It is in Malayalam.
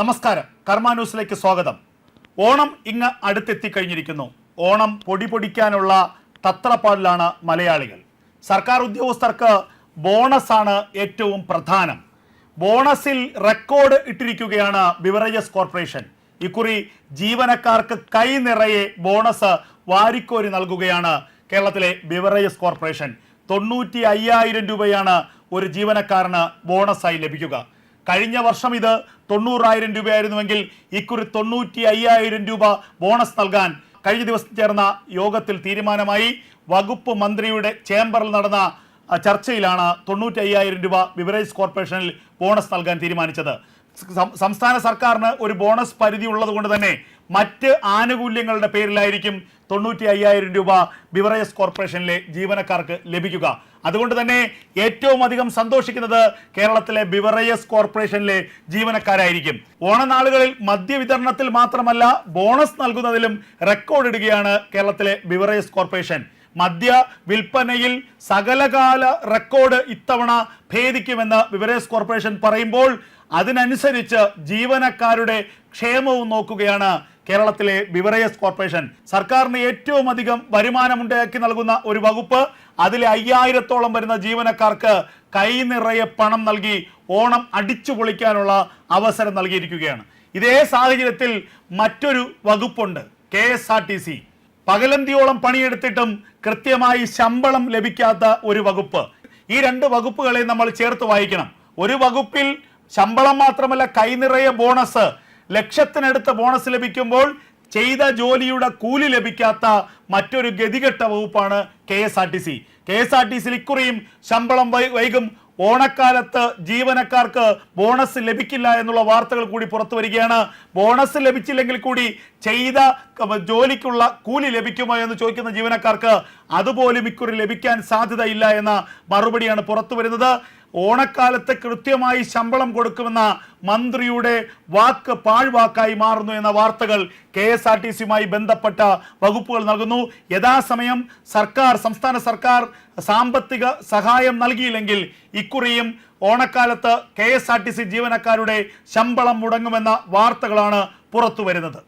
നമസ്കാരം. കർമ്മ ന്യൂസിലേക്ക് സ്വാഗതം. ഓണം ഇങ്ങ് അടുത്തെത്തിക്കഴിഞ്ഞിരിക്കുന്നു ഓണം പൊടി പൊടിക്കാനുള്ള തത്രപ്പാടിലാണ് മലയാളികൾ. സർക്കാർ ഉദ്യോഗസ്ഥർക്ക് ബോണസാണ് ഏറ്റവും പ്രധാനം. ബോണസിൽ റെക്കോർഡ് ഇട്ടിരിക്കുകയാണ് ബിവറേജസ് കോർപ്പറേഷൻ. ഇക്കുറി ജീവനക്കാർക്ക് കൈ നിറയെ ബോണസ് വാരിക്കോരി നൽകുകയാണ് കേരളത്തിലെ ബിവറേജസ് കോർപ്പറേഷൻ. തൊണ്ണൂറ്റി അയ്യായിരം രൂപയാണ് ഒരു ജീവനക്കാരന് ബോണസായി ലഭിക്കുക. കഴിഞ്ഞ വർഷം ഇത് തൊണ്ണൂറായിരം രൂപയായിരുന്നുവെങ്കിൽ ഇക്കുറി തൊണ്ണൂറ്റി അയ്യായിരം രൂപ ബോണസ് നൽകാൻ കഴിഞ്ഞ ദിവസം ചേർന്ന യോഗത്തിൽ തീരുമാനമായി വകുപ്പ് മന്ത്രിയുടെ ചേംബറിൽ നടന്ന ചർച്ചയിലാണ് തൊണ്ണൂറ്റി അയ്യായിരം രൂപ ബിവറേജ് കോർപ്പറേഷനിൽ ബോണസ് നൽകാൻ തീരുമാനിച്ചത്. സംസ്ഥാന സർക്കാരിന് ഒരു ബോണസ് പരിധി ഉള്ളത് കൊണ്ട് തന്നെ മറ്റ് ആനുകൂല്യങ്ങളുടെ പേരിലായിരിക്കും തൊണ്ണൂറ്റി അയ്യായിരം രൂപ ബിവറേജസ് കോർപ്പറേഷനിലെ ജീവനക്കാർക്ക് ലഭിക്കുക. അതുകൊണ്ട് തന്നെ ഏറ്റവും അധികം സന്തോഷിക്കുന്നത് കേരളത്തിലെ ബിവറേജസ് കോർപ്പറേഷനിലെ ജീവനക്കാരായിരിക്കും. ഓണനാളുകളിൽ മദ്യവിതരണത്തിൽ മാത്രമല്ല ബോണസ് നൽകുന്നതിലും റെക്കോർഡ് ഇടുകയാണ് കേരളത്തിലെ ബിവറേജസ് കോർപ്പറേഷൻ. മദ്യ വിൽപ്പനയിൽ സകലകാല റെക്കോർഡ് ഇത്തവണ ഭേദിക്കുമെന്ന് ബിവറേജ് കോർപ്പറേഷൻ പറയുമ്പോൾ അതിനനുസരിച്ച് ജീവനക്കാരുടെ ക്ഷേമവും നോക്കുകയാണ് കേരളത്തിലെ ബിവറേജസ് കോർപ്പറേഷൻ സർക്കാരിന് ഏറ്റവും അധികം വരുമാനമുണ്ടാക്കി നൽകുന്ന ഒരു വകുപ്പ് അതിലെ അയ്യായിരത്തോളം വരുന്ന ജീവനക്കാർക്ക് കൈ നിറയെ പണം നൽകി ഓണം അടിച്ചു പൊളിക്കാനുള്ള അവസരം നൽകിയിരിക്കുകയാണ്. ഇതേ സാഹചര്യത്തിൽ മറ്റൊരു വകുപ്പുണ്ട് K S R T C. പകലന്തിയോളം പണിയെടുത്തിട്ടും കൃത്യമായി ശമ്പളം ലഭിക്കാത്ത ഒരു വകുപ്പ്. ഈ രണ്ട് വകുപ്പുകളെ നമ്മൾ ചേർത്ത് വായിക്കണം. ഒരു വകുപ്പിൽ ശമ്പളം മാത്രമല്ല കൈനിറയെ ബോണസ് ലക്ഷത്തിനടുത്ത് ബോണസ് ലഭിക്കുമ്പോൾ ചെയ്ത ജോലിയുടെ കൂലി ലഭിക്കാത്ത മറ്റൊരു ഗതികെട്ട വകുപ്പാണ് K S R T C. K S R T സിയിൽ ഇക്കുറിയും ശമ്പളം വൈകും. ഓണക്കാലത്ത് ജീവനക്കാർക്ക് ബോണസ് ലഭിക്കില്ല എന്നുള്ള വാർത്തകൾ കൂടി പുറത്തു വരികയാണ്. ബോണസ് ലഭിച്ചില്ലെങ്കിൽ കൂടി ചെയ്ത ജോലിക്കുള്ള കൂലി ലഭിക്കുമോ എന്ന് ചോദിക്കുന്ന ജീവനക്കാർക്ക് അതുപോലും ഇക്കുറി ലഭിക്കാൻ സാധ്യതയില്ല എന്ന മറുപടിയാണ് പുറത്തു വരുന്നത്. ഓണക്കാലത്ത് കൃത്യമായി ശമ്പളം കൊടുക്കുമെന്ന മന്ത്രിയുടെ വാക്ക് പാഴ്വാക്കായി മാറുന്നു എന്ന വാർത്തകൾ കെ എസ് ആർ ടി സിയുമായി ബന്ധപ്പെട്ട വകുപ്പുകൾ നൽകുന്നു. യഥാസമയം സർക്കാർ സംസ്ഥാന സർക്കാർ സാമ്പത്തിക സഹായം നൽകിയില്ലെങ്കിൽ ഇക്കുറിയും ഓണക്കാലത്ത് K S R T C ജീവനക്കാരുടെ ശമ്പളം മുടങ്ങുമെന്ന വാർത്തകളാണ് പുറത്തു വരുന്നത്